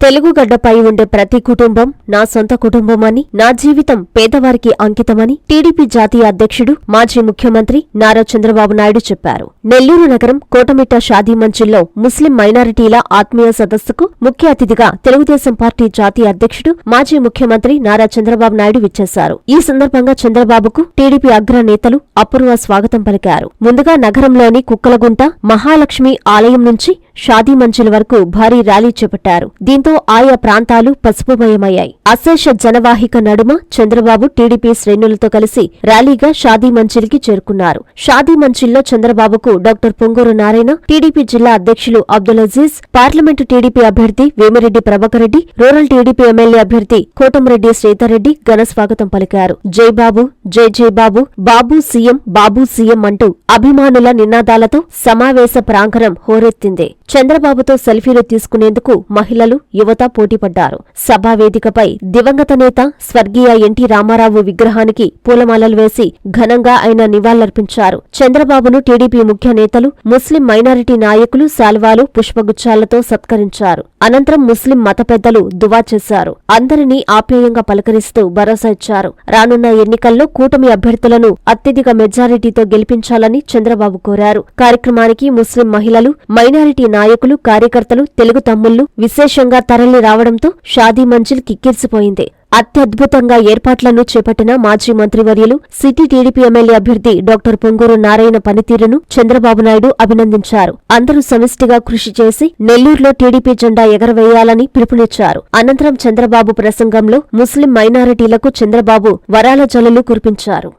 తెలుగుగడ్డపై ఉండే ప్రతి కుటుంబం నా సొంత కుటుంబమని నా జీవితం పేదవారికి అంకితమని టీడీపీ జాతీయ అధ్యక్షుడు మాజీ ముఖ్యమంత్రి నారా చంద్రబాబు నాయుడు చెప్పారు. నెల్లూరు నగరం కోటమిట్ట షాదీ మంచిల్లో ముస్లిం మైనారిటీల ఆత్మీయ సదస్సుకు ముఖ్య అతిథిగా తెలుగుదేశం పార్టీ జాతీయ అధ్యక్షుడు మాజీ ముఖ్యమంత్రి నారా చంద్రబాబు నాయుడు విచ్చేశారు. ఈ సందర్భంగా చంద్రబాబుకు టీడీపీ అగ్ర నేతలు అపూర్వ స్వాగతం పలికారు. ముందుగా నగరంలోని కుక్కలగుంట మహాలక్ష్మి ఆలయం నుంచి షాదీ మంజిల్ వరకు భారీ ర్యాలీ చేపట్టారు. దీంతో ఆయా ప్రాంతాలు పసుపుమయమయ్యాయి. అశేష జనవాహిక నడుమ చంద్రబాబు టీడీపీ శ్రేణులతో కలిసి ర్యాలీగా షాదీ మంజిల్కి చేరుకున్నారు. షాదీ మంజిల్లో చంద్రబాబుకు డాక్టర్ పొంగూరు నారాయణ టీడీపీ జిల్లా అధ్యక్షులు అబ్దుల్ అజీజ్ పార్లమెంటు టీడీపీ అభ్యర్థి Vemireddy Prabhakar Reddy rural TDP MLA అభ్యర్థి కోటంరెడ్డి శ్రీధర్రెడ్డి ఘన స్వాగతం పలికారు. జై బాబు జై జై బాబు బాబు సీఎం బాబు సీఎం అంటూ అభిమానుల నినాదాలతో సమావేశ ప్రాంగణం హోరెత్తింది. చంద్రబాబుతో సెల్ఫీలు తీసుకునేందుకు మహిళలు యువత పోటీపడ్డారు. సభా వేదికపై దివంగత నేత స్వర్గీయ ఎన్టీ రామారావు విగ్రహానికి పూలమాలలు వేసి ఘనంగా ఆయన నివాళులర్పించారు. చంద్రబాబును టీడీపీ ముఖ్య నేతలు ముస్లిం మైనారిటీ నాయకులు శాల్వాలు పుష్పగుచ్చాలతో సత్కరించారు. అనంతరం ముస్లిం మత పెద్దలు దువా చేశారు. అందరినీ ఆప్యాయంగా పలకరిస్తూ భరోసా ఇచ్చారు. రానున్న ఎన్నికల్లో కూటమి అభ్యర్థులను అత్యధిక మెజారిటీతో గెలిపించాలని చంద్రబాబు కోరారు. కార్యక్రమానికి ముస్లిం మహిళలు మైనారిటీ నాయకులు కార్యకర్తలు తెలుగు తమ్ముళ్ళు విశేషంగా తరలి రావడంతో షాదీ మంజిల్ కిక్కిరిసిపోయింది. అత్యద్భుతంగా ఏర్పాట్లను చేపట్టిన మాజీ మంత్రివర్యులు సిటీ టీడీపీ ఎమ్మెల్యే అభ్యర్థి డాక్టర్ పొంగూరు నారాయణ పనితీరును చంద్రబాబు నాయుడు అభినందించారు. అందరూ సమిష్టిగా కృషి చేసి నెల్లూరులో టీడీపీ జెండా ఎగరవేయాలని పిలుపునిచ్చారు. అనంతరం చంద్రబాబు ప్రసంగంలో ముస్లిం మైనారిటీలకు చంద్రబాబు వరాల జల్లులు కురిపించారు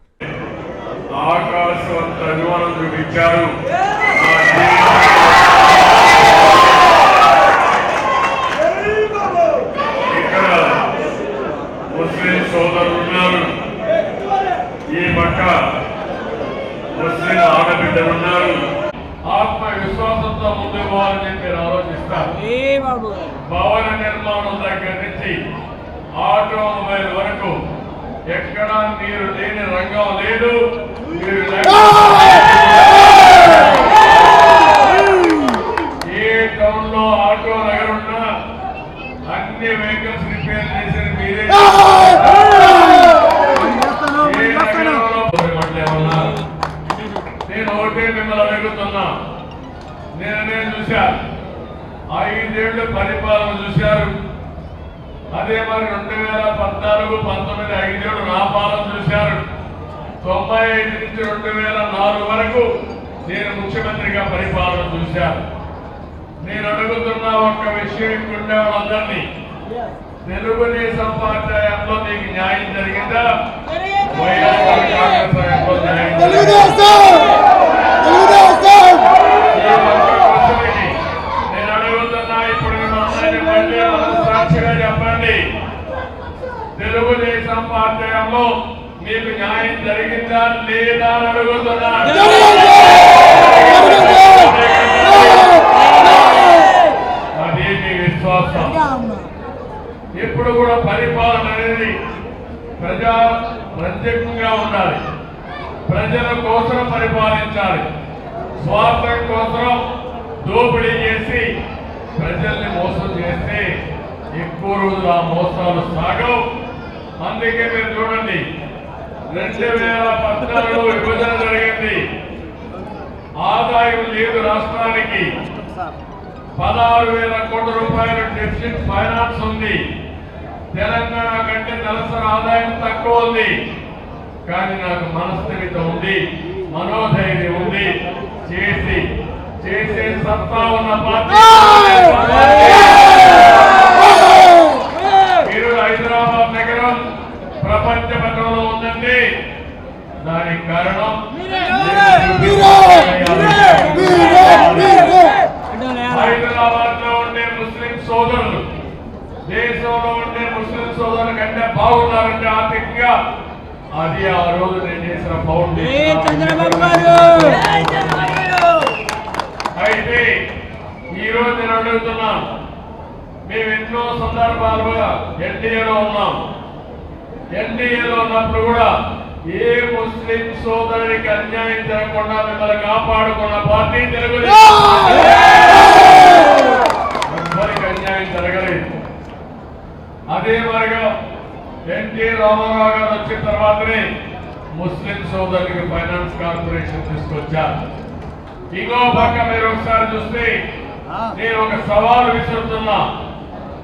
ఆకాశం అంత అభిమానం చూపించారు ఇక్కడ ముస్లిం సోదరులు ఉన్నారు ఈ పక్క ముస్లిం ఆడబిడ్డలు ఉన్నారు. ఆత్మ విశ్వాసంతో ముందుకు పోవాలని చెప్పి బాబు భవన నిర్మాణం దగ్గర నుంచి ఆటోమొబైల్ వరకు ఎక్కడా మీరు లేని రంగం లేదు. మీరు నేనే చూశా ఐదేళ్ళు పరిపాలన చూశారు. అదే మరి రెండు వేల పద్నాలుగు పంతొమ్మిది ఐదేళ్ళు నా పాలన చూశారు. తొంభై ఐదు నుంచి రెండు వేల నాలుగు వరకు నేను ముఖ్యమంత్రిగా పరిపాలన చూశాను. నేను అడుగుతున్న ఒక్క విషయం ఉండే వాళ్ళందరినీ. తెలుగుదేశం పార్టీ హయాంలో మీకు న్యాయం జరిగిందా? వైఎస్ఆర్ కాంగ్రెస్ హయాంలో న్యాయం తెలుగుదేశం మీకు న్యాయం జరిగిందా లేదా అని అడుగుతున్నా. అది మీ విశ్వాసం. ఎప్పుడు కూడా పరిపాలన అనేది ప్రజా ప్రత్యేకంగా ఉండాలి. ప్రజల కోసం పరిపాలించాలి. స్వార్థం కోసం దోపిడీ చేసి ప్రజల్ని మోసం చేస్తే ఎక్కువ రోజులు ఆ మోసాలు సాగవు. అందుకే మీరు చూడండి. రెండు వేల పద్నాలుగులో విభజన జరిగింది. ఆదాయం లేదు రాష్ట్రానికి. పదహారు వేల కోట్ల రూపాయల డెఫిసిట్ ఫైనాన్స్ ఉంది. తెలంగాణ కంటే నెలసరి ఆదాయం తక్కువ ఉంది. కానీ నాకు మనస్థిమిత ఉంది మనోధైర్యం ఉంది. చేసి చేసే సత్తా ఉన్న పార్టీ మీరు హైదరాబాద్ నగరం ప్రపంచ పటంలో ఉందండి దానికి కారణం హైదరాబాద్లో ఉండే ముస్లిం సోదరులు దేశంలో ఉండే ముస్లిం సోదరుల కంటే బాగున్నారంటే ఆర్థికంగా అది ఆ రోజు నేను చేసిన ఫౌండేషన్ అయితే ఈ రోజు నేను అడుగుతున్నాను మేము ఎన్నో సందర్భాలుగా ఎన్డీఏలో ఉన్నాం. ఎన్డీఏలో ఉన్నప్పుడు కూడా ఏ ముస్లిం సోదరునికి అన్యాయం జరగకుండా మిమ్మల్ని కాపాడుకున్న పార్టీ తెలుగుదేశం. అన్యాయం జరగలేదు. అదే మార్గం ఎన్టీ రామారావు గారు వచ్చిన తర్వాతనే ముస్లిం సోదరునికి ఫైనాన్స్ కార్పొరేషన్ తీసుకొచ్చారు. ఇంకో పక్క మీరు ఒకసారి చూస్తే నేను ఒక సవాల్ విసురుతున్నా.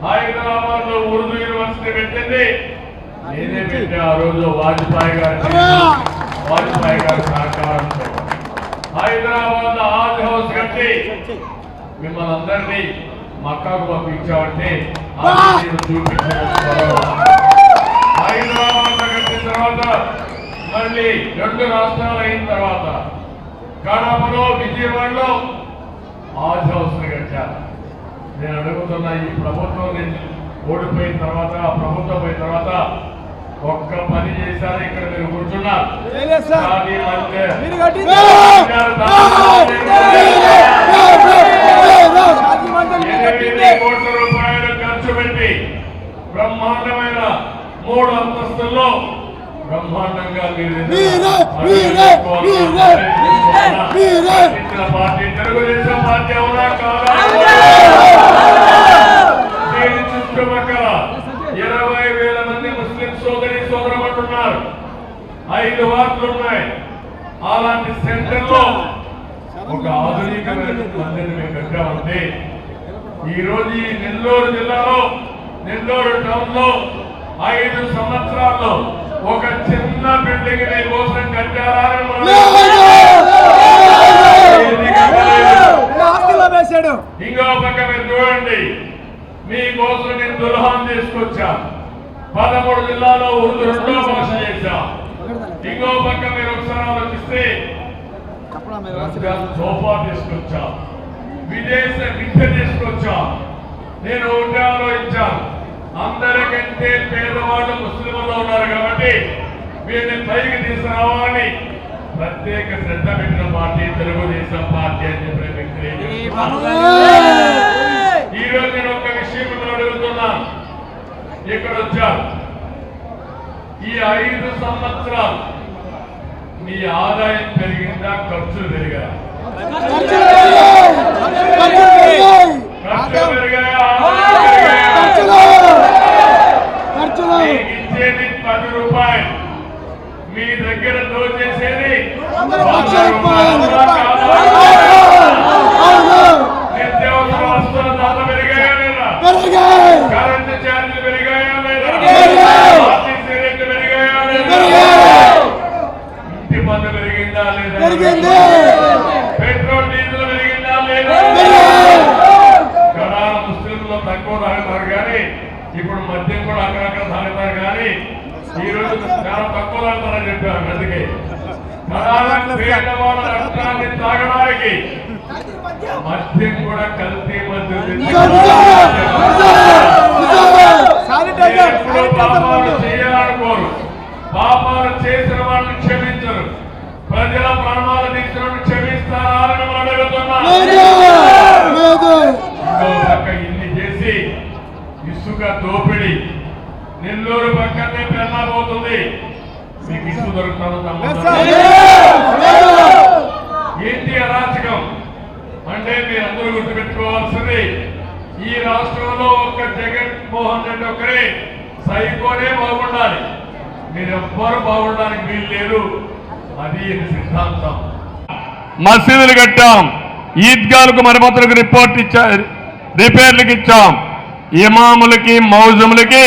హైదరాబాద్లో ఉర్దూ యూనివర్సిటీ పెట్టింది. నేనే పెట్టా ఆ రోజు వాజ్పేయి గారి వాజ్పేయి గారి సహకారంతో. హైదరాబాద్ ఆజ్ హౌస్ కట్టి మిమ్మల్ని అందరినీ మక్కాకు పంపించామంటే చూపించిన. హైదరాబాద్ కట్టిన తర్వాత మళ్ళీ రెండు రాష్ట్రాలు అయిన తర్వాత కడపలో విజయవాడలో ఆజ్ హౌస్ కట్టారు. నేను అడుగుతున్నా ఈ ప్రభుత్వం నేను ఓడిపోయిన తర్వాత ప్రభుత్వం పోయిన తర్వాత ఒక్క పని చేశారు ఇక్కడ మీరు కూర్చున్నారు. ఎనిమిది. కోట్ల రూపాయలు ఖర్చు పెట్టి బ్రహ్మాండమైన మూడు అంతస్తుల్లో బ్రహ్మాండంగా పార్టీ తెలుగుదేశం పార్టీ అవునా కాదా? దీని చుట్టుపక్కల ఇరవై వేల మంది ముస్లిం సోదరి ఉన్నారు ఐదు వార్డులు ఉన్నాయి అలాంటి సెంటర్లో ఒక ఆధునికమైన మందిని మేము ఈ రోజు ఈ నెల్లూరు జిల్లాలో నెల్లూరు టౌన్లో ఐదు సంవత్సరాల్లో ఒక చిన్న బిల్డింగ్ని కోసం కట్టారా ఇంకో పక్క మీరు చూడండి మీకోసం నేను దుల్హాన్ తీసుకొచ్చా పదమూడు జిల్లాలో ఉర్దూ రెండో భాష చేశా. ఇంకో పక్క మీరు ఒకసారి ఆలోచిస్తే సోఫా తీసుకొచ్చా. విదేశ విద్య తీసుకొచ్చా. నేను ఒకటే ఆలోచించాను. అందరికంటే పేదవాళ్ళు ముస్లింలు ఉన్నారు కాబట్టి వీళ్ళని పైకి తీసుకురావాలని ప్రత్యేక శ్రద్ధ పెట్టిన పార్టీ తెలుగుదేశం పార్టీ అని చెప్పి మీకు తెలియజేస్తున్నాను. ఈ రోజు నేను ఒక విషయం మిమ్మల్ని అడుగుతున్నాను ఇక్కడ వచ్చారు. ఈ ఐదు సంవత్సరాలు మీ ఆదాయం పెరిగిందా ఖర్చులు మీకు ఇచ్చేది పది రూపాయలు. మీ దగ్గర దోచేసేది? నిత్యావసర వస్తువుల ధరలు పెరిగాయా లేదా కరెంటు ఛార్జీలు పెరిగాయా లేదా ఆర్టీసీ రేట్లు పెరిగాయా లేదా ఇంటి పన్ను పెరిగిందా పెట్రోల్ డీజిల్ పెరిగిందా లేదా? కడాల ముస్లింలు తక్కువ తాగుతారు కానీ ఇప్పుడు మద్యం కూడా అక్కడక్కడ తాగుతారు కానీ ఈ రోజు చాలా తక్కువ తాగుతారని చెప్పారు అందుకే. రక్తాన్ని తాగడానికి మద్యం కూడా కల్తీ మద్యం పాపాలు చేసిన వాళ్ళని క్షమించరు. ప్రజల ప్రాణాలు తీసిన వాళ్ళని క్షమిస్తారా. అని మనం అడుగుతున్నాం ఇన్ని చేసి ఇసుక దోపిడి. నెల్లూరు పక్కనే పెళ్ళబోతుంది. మీకు ఇసుక దొరుకుతుందో ఏంటి అరాచకం అంటే మీరందరూ గుర్తుపెట్టుకోవాల్సింది ఈ రాష్ట్రంలో ఒక్క జగన్మోహన్ రెడ్డి ఒక్కరే. సైకోనే బాగుండాలి. మీరెవ్వరు బాగుండడానికి వీలు లేదు. సిద్ధాంతం మసీదులు కట్టాం. ఈద్గాలకు మరమ్మతులకు రిపోర్ట్ ఇచ్చా రిపేర్లకు ఇచ్చాం. ఇమాములకి మౌజములకి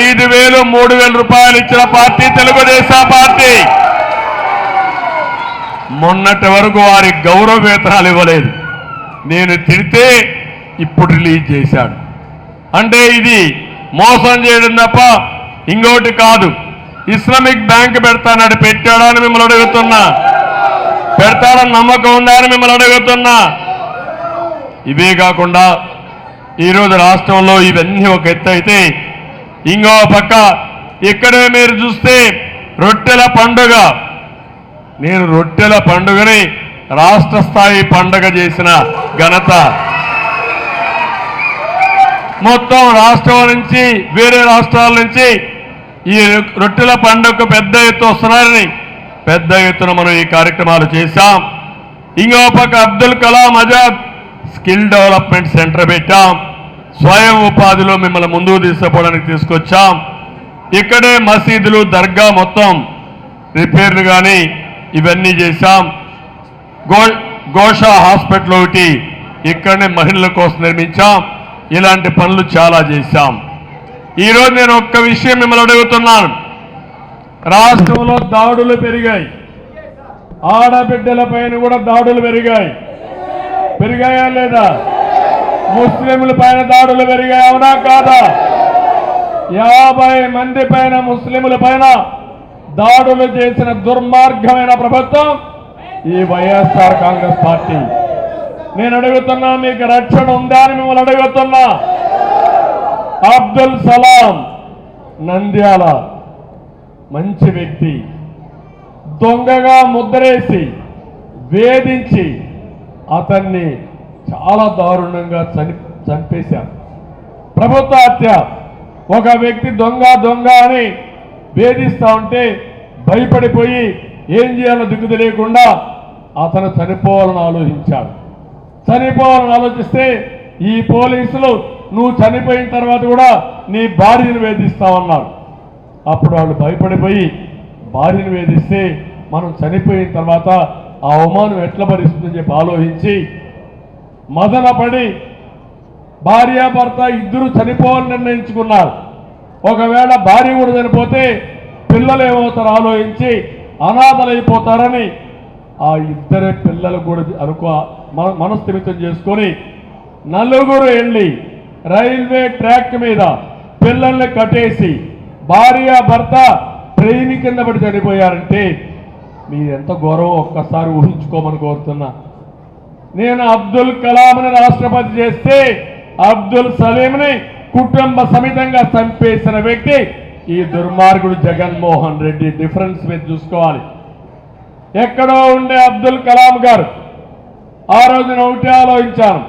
ఐదు వేలు మూడు వేల రూపాయలు ఇచ్చిన పార్టీ తెలుగుదేశం పార్టీ. మొన్నటి వరకు వారి గౌరవ వేతనాలు ఇవ్వలేదు. నేను తిడితే ఇప్పుడు రిలీజ్ చేశాడు. అంటే ఇది మోసం చేయడం తప్ప ఇంకోటి కాదు. ఇస్లామిక్ బ్యాంక్ పెడతానని పెట్టాడా అని మిమ్మల్ని అడుగుతున్నా. పెడతాడని నమ్మకం ఉందా అని మిమ్మల్ని అడుగుతున్నా. ఇవే కాకుండా ఈరోజు రాష్ట్రంలో ఇవన్నీ ఒక ఎత్తు అయితే ఇంకో పక్క ఇక్కడే మీరు చూస్తే రొట్టెల పండుగ. నేను రొట్టెల పండుగని రాష్ట్ర స్థాయి పండుగ చేసిన ఘనత. మొత్తం రాష్ట్రం నుంచి వేరే రాష్ట్రాల నుంచి ఈ రొట్టెల పండుగకు పెద్ద ఎత్తు వస్తున్నారని పెద్ద ఎత్తున మనం ఈ కార్యక్రమాలు చేశాం. ఇంకో పక్క Abdul Kalam Azad skill development centre పెట్టాం. స్వయం ఉపాధిలో మిమ్మల్ని ముందుకు తీసుకుపోవడానికి తీసుకొచ్చాం. ఇక్కడే మసీదులు దర్గా మొత్తం రిపేర్లు కానీ ఇవన్నీ చేశాం. గో గోషా హాస్పిటల్ ఒకటి ఇక్కడనే మహిళల కోసం నిర్మించాం. ఇలాంటి పనులు చాలా చేశాం. ఈరోజు నేను ఒక్క విషయం మిమ్మల్ని అడుగుతున్నాను. రాష్ట్రంలో దాడులు పెరిగాయి. ఆడబిడ్డల పైన కూడా దాడులు పెరిగాయి. పెరిగాయా లేదా? ముస్లింల పైన దాడులు పెరిగాయి అవునా కాదా? యాభై మంది పైన ముస్లింల పైన దాడులు చేసిన దుర్మార్గమైన ప్రభుత్వం ఈ వైఎస్ఆర్ కాంగ్రెస్ పార్టీ. నేను అడుగుతున్నా మీకు రక్షణ ఉందా అని మిమ్మల్ని అడుగుతున్నా. అబ్దుల్ సలాం నంద్యాల. మంచి వ్యక్తి. దొంగగా ముద్రేసి వేధించి అతన్ని చాలా దారుణంగా చని చంపేశారు. ప్రభుత్వ హత్య. ఒక వ్యక్తి దొంగ దొంగ అని వేధిస్తూ ఉంటే భయపడిపోయి ఏం చేయాలో దిక్కు తెలియకుండా అతను చనిపోవాలని ఆలోచించాడు. చనిపోవాలని ఆలోచిస్తే ఈ పోలీసులు నువ్వు చనిపోయిన తర్వాత కూడా నీ భార్యను వేధిస్తామన్నారు అప్పుడు వాళ్ళు భయపడిపోయి భార్యను వేధిస్తే మనం చనిపోయిన తర్వాత ఆ అవమానం ఎట్లా భరిస్తుందని చెప్పి ఆలోచించి మదనపడి భార్యాభర్త ఇద్దరు చనిపోవాలని నిర్ణయించుకున్నారు. ఒకవేళ భార్య కూడా చనిపోతే పిల్లలు ఏమవుతారు ఆలోచించి అనాథలైపోతారని ఆ ఇద్దరే పిల్లలు కూడా అనుకో మన మనస్థిమితం చేసుకొని నలుగురు వెళ్ళి రైల్వే ట్రాక్ మీద పిల్లల్ని కట్టేసి భార్య భర్త ట్రైన్ కింద పడి చనిపోయారంటే మీరు ఎంత గౌరవం ఒక్కసారి ఊహించుకోమని కోరుతున్నా. నేను అబ్దుల్ కలాంని రాష్ట్రపతి చేస్తే అబ్దుల్ సలీంని కుటుంబ సమితంగా చంపేసిన వ్యక్తి ఈ దుర్మార్గుడు జగన్మోహన్ రెడ్డి. డిఫరెన్స్ మీద చూసుకోవాలి. ఎక్కడో ఉండే అబ్దుల్ కలాం గారు ఆ రోజు నేను ఒకటి ఆలోచించాను.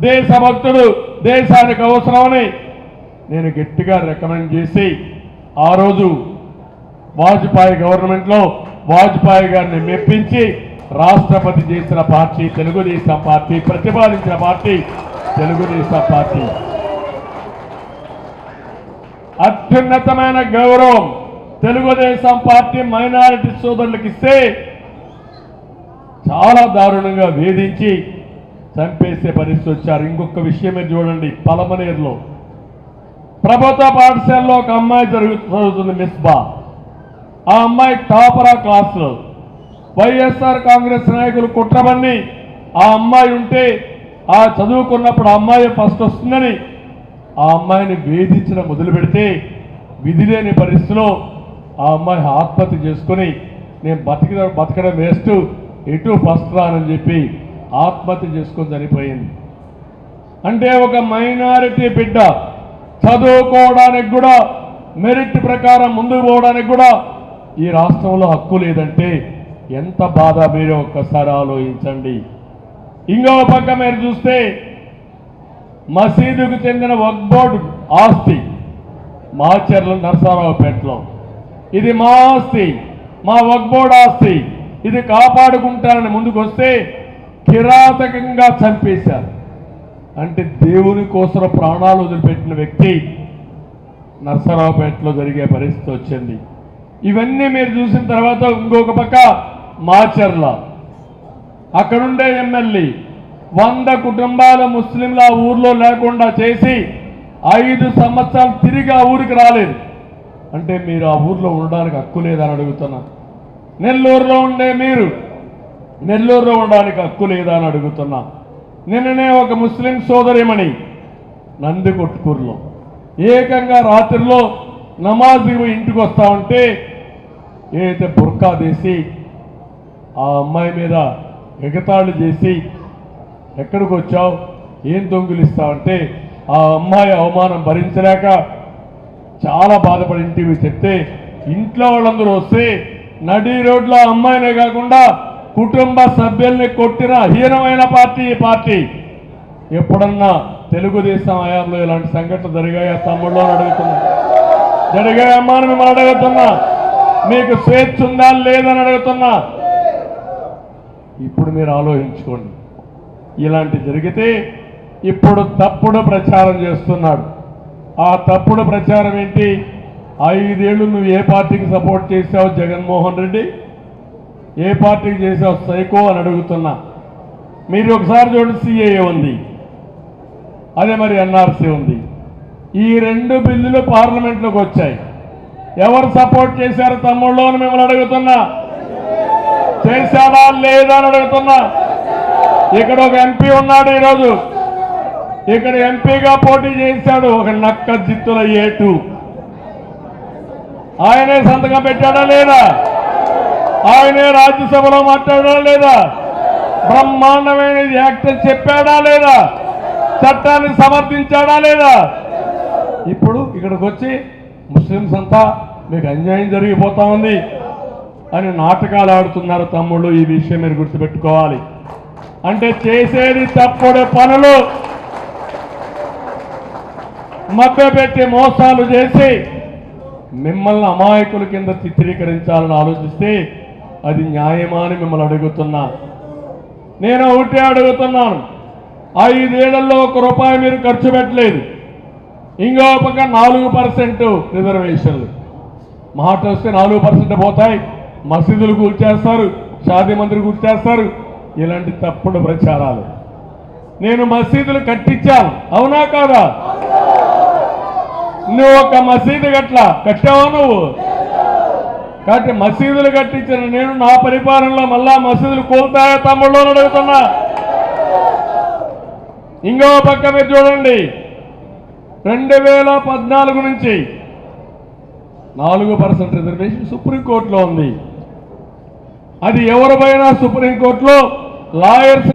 దేశభక్తుడు దేశానికి అవసరమని నేను గట్టిగా రికమెండ్ చేసి ఆ రోజు వాజ్పేయి గవర్నమెంట్లో వాజ్పేయి గారిని మెప్పించి రాష్ట్రపతి చేసిన పార్టీ తెలుగుదేశం పార్టీ ప్రతిపాదించిన పార్టీ తెలుగుదేశం పార్టీ. అత్యున్నతమైన గౌరవం తెలుగుదేశం పార్టీ మైనారిటీ సోదరులకు ఇస్తే చాలా దారుణంగా వేధించి చంపేసే పరిస్థితి వచ్చారు. ఇంకొక విషయం మీరు చూడండి పలమనేరులో. ప్రభుత్వ పాఠశాలలో ఒక అమ్మాయి జరుగు చదువుతుంది మిస్బా ఆ అమ్మాయి టాపరా క్లాసులో. వైఎస్ఆర్ కాంగ్రెస్ నాయకులు కుట్రబన్ని ఆ అమ్మాయి ఉంటే ఆ చదువుకున్నప్పుడు ఆ అమ్మాయి ఫస్ట్ వస్తుందని ఆ అమ్మాయిని వేధించడం మొదలు పెడితే విధి లేని పరిస్థితిలో ఆ అమ్మాయి ఆత్మహత్య చేసుకుని నేను బతికి బతకడం వేస్ట్ ఎటు ఫస్ట్ రానని చెప్పి ఆత్మహత్య చేసుకొని చనిపోయింది. అంటే ఒక మైనారిటీ బిడ్డ చదువుకోవడానికి కూడా మెరిట్ ప్రకారం ముందుకు పోవడానికి కూడా ఈ రాష్ట్రంలో హక్కు లేదంటే ఎంత బాధ మీరు ఒక్కసారి ఆలోచించండి. ఇంకో పక్క మీరు చూస్తే మసీదుకు చెందిన వక్ బోర్డు ఆస్తి మాచర్ల నరసరావుపేటలో. ఇది మా ఆస్తి మా వక్ బోర్డు ఆస్తి. ఇది కాపాడుకుంటారని ముందుకు వస్తే కిరాతకంగా చంపేశారు. అంటే దేవుని కోసం ప్రాణాలు వదిలిపెట్టిన వ్యక్తి నర్సరావుపేటలో జరిగే పరిస్థితి వచ్చింది. ఇవన్నీ మీరు చూసిన తర్వాత ఇంకొక పక్క మాచర్ల. అక్కడుండే ఎమ్మెల్యే వంద కుటుంబాల ముస్లింల ఆ ఊర్లో లేకుండా చేసి ఐదు సంవత్సరాలు తిరిగి ఆ ఊరికి రాలేదు. అంటే మీరు ఆ ఊర్లో ఉండడానికి హక్కు లేదని అడుగుతున్నాను నెల్లూరులో ఉండే మీరు నెల్లూరులో ఉండడానికి హక్కు లేదా అని అడుగుతున్నా. నిన్ననే ఒక ముస్లిం సోదరిమణి నందికొట్కూరులో. ఏకంగా రాత్రిలో నమాజ్ ఇంటికి వస్తా ఉంటే ఏదైతే బుర్కా తీసి ఆ అమ్మాయి మీద ఎగతాళి చేసి ఎక్కడికి వచ్చావు? ఏం దొంగిలిస్తావంటే ఆ అమ్మాయి అవమానం భరించలేక చాలా బాధపడి ఇంటికి చెప్తే ఇంట్లో వాళ్ళందరూ వస్తే నడి రోడ్లో ఆ అమ్మాయినే కాకుండా కుటుంబ సభ్యుల్ని కొట్టిన హీనమైన పార్టీ ఈ పార్టీ. ఎప్పుడన్నా తెలుగుదేశం హయాంలో ఇలాంటి సంఘటనలు జరిగాయా? తమ్ముళ్ళు అని అడుగుతున్నా. జరిగాయమ్మా అని మిమ్మల్ని అడుగుతున్నా. మీకు స్వేచ్ఛ ఉందా లేదని అడుగుతున్నా. ఇప్పుడు మీరు ఆలోచించుకోండి. ఇలాంటి జరిగితే ఇప్పుడు తప్పుడు ప్రచారం చేస్తున్నాడు. ఆ తప్పుడు ప్రచారం ఏంటి? ఐదేళ్ళు నువ్వు ఏ పార్టీకి సపోర్ట్ చేసావు జగన్మోహన్ రెడ్డి? ఏ పార్టీకి చేసావు సైకో అని అడుగుతున్నా. మీరు ఒకసారి చూడండి సిఏఏ ఉంది. అదే మరి ఎన్ఆర్సీ ఉంది. ఈ రెండు బిల్లులు పార్లమెంట్లోకి వచ్చాయి. ఎవరు సపోర్ట్ చేశారు తమ్ముళ్ళు అని మిమ్మల్ని అడుగుతున్నా. చేశారా లేదా అని అడుగుతున్నా. ఇక్కడ ఒక ఎంపీ ఉన్నాడు ఈరోజు. ఇక్కడ ఎంపీగా పోటీ చేశాడు ఒక నక్క జిత్తుల ఏటు. ఆయనే సంతకం పెట్టాడా లేదా? ఆయనే రాజ్యసభలో మాట్లాడా లేదా? బ్రహ్మాండమైన యాక్ట్ చెప్పాడా లేదా? చట్టాన్ని సమర్థించాడా లేదా? ఇప్పుడు ఇక్కడికి వచ్చి ముస్లిమ్స్ అంతా మీకు అన్యాయం జరిగిపోతా ఉంది అని నాటకాలు ఆడుతున్నారు తమ్ముళ్ళు. ఈ విషయం మీరు గుర్తుపెట్టుకోవాలి. అంటే చేసేది తప్పుడు పనులు మభ్యపెట్టి మోసాలు చేసి మిమ్మల్ని అమాయకుల కింద చిత్రీకరించాలని ఆలోచిస్తే అది న్యాయమా అని మిమ్మల్ని అడుగుతున్నా. నేను ఒకటే అడుగుతున్నాను. ఐదేళ్ళలో ఒక రూపాయి మీరు ఖర్చు పెట్టలేదు. ఇంకో పక్క నాలుగు పర్సెంట్ రిజర్వేషన్లు. మాట వస్తే నాలుగు పర్సెంట్ పోతాయి. మసీదులు కూల్చేస్తారు. షాదీ మందిర్ కూల్చేస్తారు. ఇలాంటి తప్పుడు ప్రచారాలు. నేను మసీదులు కట్టించాను. అవునా కాదా? నువ్వు ఒక మసీదు గట్ల కట్టావా నువ్వు? కాబట్టి మసీదులు కట్టించిన నేను నా పరిపాలనలో మళ్ళా మసీదులు కోల్తాయా తమ్ముళ్ళు అడుగుతున్నా. ఇంకో పక్క మీరు చూడండి. రెండు వేల పద్నాలుగు నుంచి నాలుగు పర్సెంట్ రిజర్వేషన్ సుప్రీంకోర్టులో ఉంది. అది ఎవరిపైనా సుప్రీంకోర్టులో లాయర్స్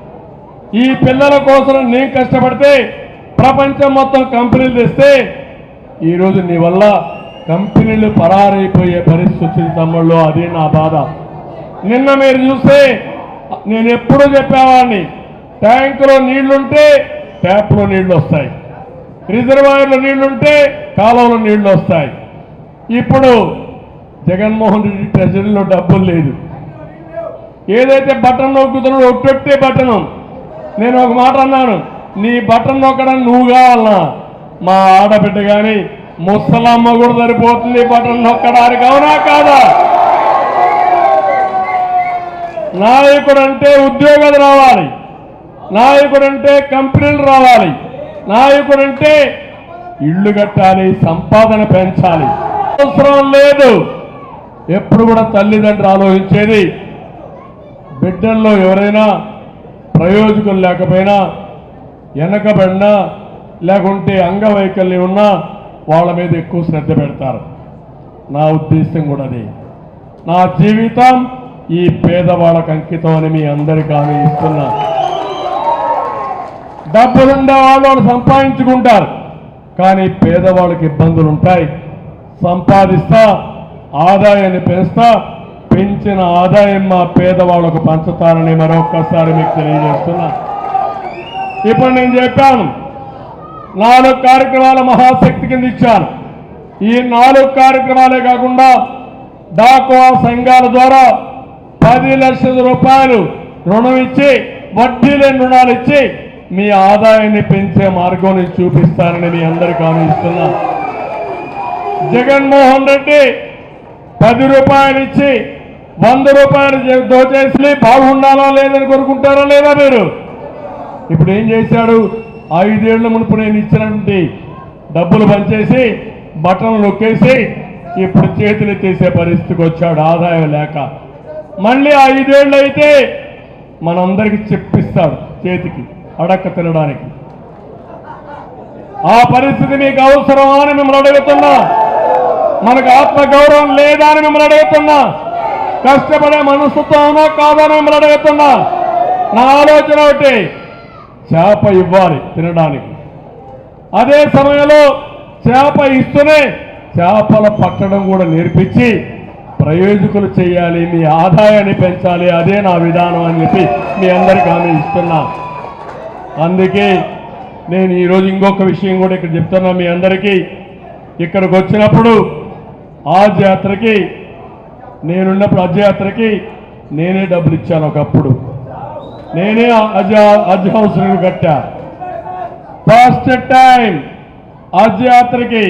ఈ పిల్లల కోసం నేను కష్టపడితే ప్రపంచం మొత్తం కంపెనీలు తెస్తే ఈరోజు నీ వల్ల కంపెనీలు పరారైపోయే పరిస్థితి వచ్చింది తమ్ముళ్ళు అదే నా బాధ. నిన్న మీరు చూస్తే నేను ఎప్పుడూ చెప్పేవాడిని ట్యాంకులో నీళ్ళుంటే ట్యాప్లో నీళ్ళు వస్తాయి రిజర్వాయర్లో నీళ్ళుంటే కాలువలో నీళ్ళు వస్తాయి ఇప్పుడు జగన్మోహన్ రెడ్డి ట్రెజరీలో డబ్బులు లేదు. ఏదైతే బటన్ నొక్కుతున్నాడో ఒట్టొట్టే బటను. నేను ఒక మాట అన్నాను నీ బటన్ నొక్కడానికి నువ్వు కావాలన్నా. మా ఆడబిడ్డ కానీ ముసలమ్మ కూడా సరిపోతుంది బటన్ నొక్కడానికి. అవునా కాదా? నాయకుడు అంటే ఉద్యోగాలు రావాలి. నాయకుడు అంటే కంపెనీలు రావాలి. నాయకుడు అంటే ఇళ్ళు కట్టాలి సంపాదన పెంచాలి. అవసరం లేదు. ఎప్పుడు కూడా తల్లిదండ్రులు ఆలోచించేది బిడ్డల్లో ఎవరైనా ప్రయోజకులు లేకపోయినా వెనకబడినా లేకుంటే అంగవైకల్యం ఉన్నా వాళ్ళ మీద ఎక్కువ శ్రద్ధ పెడతారు. నా ఉద్దేశం కూడా అది. నా జీవితం ఈ పేదవాళ్ళకు అంకితం అని మీ అందరికీ హామీ ఇస్తున్నా. డబ్బులుండే వాళ్ళు వాళ్ళు సంపాదించుకుంటారు. కానీ పేదవాళ్ళకి ఇబ్బందులు ఉంటాయి. సంపాదిస్తా ఆదాయాన్ని పెంచుతా పెంచిన ఆదాయం మా పేదవాళ్ళకు పంచుతారని మరొక్కసారి మీకు తెలియజేస్తున్నా. ఇప్పుడు నేను చెప్పాను నాలుగు కార్యక్రమాల మహాశక్తి కింద ఇచ్చాను ఈ నాలుగు కార్యక్రమాలే కాకుండా డాకువా సంఘాల ద్వారా పది లక్షల రూపాయలు రుణం ఇచ్చి వడ్డీ లేని రుణాలు ఇచ్చి మీ ఆదాయాన్ని పెంచే మార్గం నేను చూపిస్తానని మీ అందరికీ హామీ ఇస్తున్నా. జగన్మోహన్ రెడ్డి పది రూపాయలు ఇచ్చి వంద రూపాయలు దోచేసి బాగుండాలా లేదని కోరుకుంటారా లేదా మీరు? ఇప్పుడు ఏం చేశాడు? ఐదేళ్ళ మునుపు నేను ఇచ్చినటువంటి డబ్బులు పనిచేసి బట్టలు నొక్కేసి ఇప్పుడు చేతులు తీసే పరిస్థితికి వచ్చాడు ఆదాయం లేక. మళ్ళీ ఐదేళ్ళు అయితే మనందరికి చెప్పిస్తాడు చేతికి అడక్క తినడానికి. ఆ పరిస్థితి మీకు అవసరమా అని మిమ్మల్ని అడుగుతున్నా. మనకు ఆత్మగౌరవం లేదా అని మిమ్మల్ని అడుగుతున్నా. కష్టపడే మనస్తత్వం ఉన్నా కాదా అని మిమ్మల్ని అడుగుతున్నా. నా ఆలోచన ఒకటి చేప ఇవ్వాలి తినడానికి. అదే సమయంలో చేప ఇస్తూనే చేపల పట్టడం కూడా నేర్పించి ప్రయోజకులు చేయాలి మీ ఆదాయాన్ని పెంచాలి అదే నా విధానం అని చెప్పి మీ అందరికీ హామీ ఇస్తున్నా. అందుకే నేను ఈరోజు ఇంకొక విషయం కూడా ఇక్కడ చెప్తున్నా మీ అందరికీ. ఇక్కడికి వచ్చినప్పుడు ఆ యాత్రకి నేనున్నప్పుడు హజ్ యాత్రకి నేనే డబ్బులు ఇచ్చాను ఒకప్పుడు. నేనే హజ్ హజ్ హౌస్ కట్టా. ఫస్ట్ టైం హజ్ యాత్రకి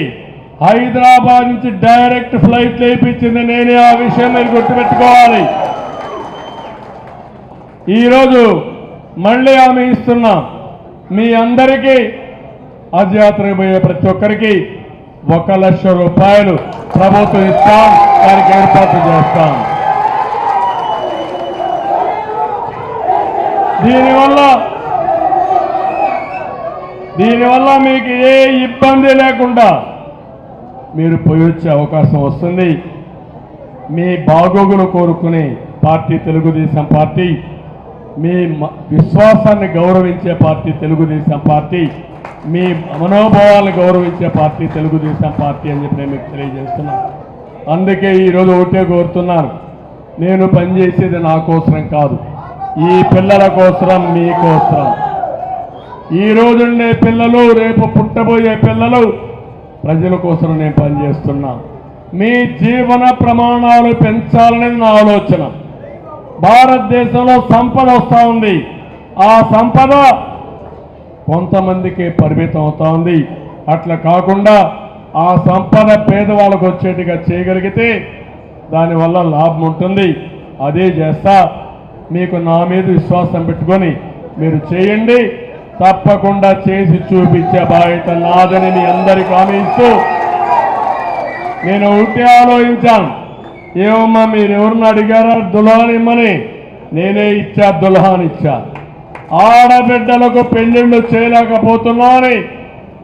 హైదరాబాద్ నుంచి డైరెక్ట్ ఫ్లైట్ లేపించింది నేనే. ఆ విషయం మీరు గుర్తుపెట్టుకోవాలి. ఈరోజు మళ్ళీ ఆమె ఇస్తున్నా మీ అందరికీ అర్ధయాత్రకు పోయే ప్రతి ఒక్కరికి ఒక లక్ష రూపాయలు ప్రభుత్వం ఇస్తాం దానికి ఏర్పాటు చేస్తాం. దీనివల్ల దీనివల్ల మీకు ఏ ఇబ్బంది లేకుండా మీరు పోయి వచ్చే అవకాశం వస్తుంది. మీ బాగోగులు కోరుకునే పార్టీ తెలుగుదేశం పార్టీ మీ మ- విశ్వాసాన్ని గౌరవించే పార్టీ తెలుగుదేశం పార్టీ మీ మనోభావాలను గౌరవించే పార్టీ తెలుగుదేశం పార్టీ అని చెప్పి నేను మీకు తెలియజేస్తున్నాను అందుకే ఈరోజు ఒకటే కోరుతున్నాను నేను పనిచేసేది నా కోసం కాదు. ఈ పిల్లల కోసరం మీ కోసరం. ఈ రోజుండే పిల్లలు రేపు పుట్టబోయే పిల్లలు ప్రజల కోసం నేను పనిచేస్తున్నా. మీ జీవన ప్రమాణాలు పెంచాలనేది నా ఆలోచన. భారతదేశంలో సంపద వస్తూ ఉంది. ఆ సంపద కొంతమందికి పరిమితం అవుతా ఉంది. అట్లా కాకుండా ఆ సంపద పేదవాళ్ళకు వచ్చేట్టుగా చేయగలిగితే దానివల్ల లాభం ఉంటుంది. అదే చేస్తా మీకు నా మీద విశ్వాసం పెట్టుకొని మీరు చేయండి. తప్పకుండా చేసి చూపించే బాధ్యత నాదని మీ అందరికీ హామీ ఇస్తూ నేను ఒకటే ఆలోచించాను. ఏమమ్మా మీరు ఎవరిని అడిగారా? దుల్హాన్ ఇమ్మని. నేనే ఇచ్చా దుల్హాన్ ఇచ్చా. ఆడబిడ్డలకు పెళ్ళిళ్ళు చేయలేకపోతున్నానని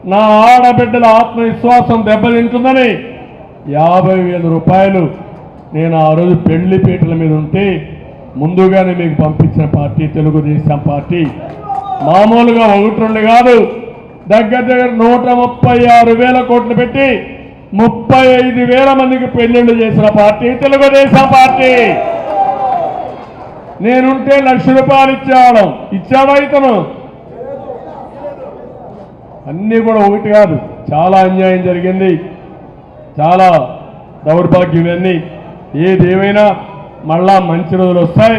నా ఆడబిడ్డల ఆత్మవిశ్వాసం దెబ్బతింటుందని యాభై వేల రూపాయలు నేను ఆ రోజు పెళ్ళి పీటల మీద ఉంటే ముందుగానే మీకు పంపించిన పార్టీ తెలుగుదేశం పార్టీ. మామూలుగా ఒకటి రెండు కాదు. దగ్గర దగ్గర నూట ముప్పై ఆరు వేల కోట్లు పెట్టి ముప్పై ఐదు వేల మందికి పెళ్ళిళ్ళు చేసిన పార్టీ తెలుగుదేశం పార్టీ. నేనుంటే లక్ష రూపాయలు ఇచ్చేవాడు ఇచ్చావా ఇతను? అన్నీ కూడా ఒకటి కాదు. చాలా అన్యాయం జరిగింది. చాలా దౌర్భాగ్యం ఇవన్నీ ఏదేమైనా మళ్ళా మంచి రోజులు వస్తాయి.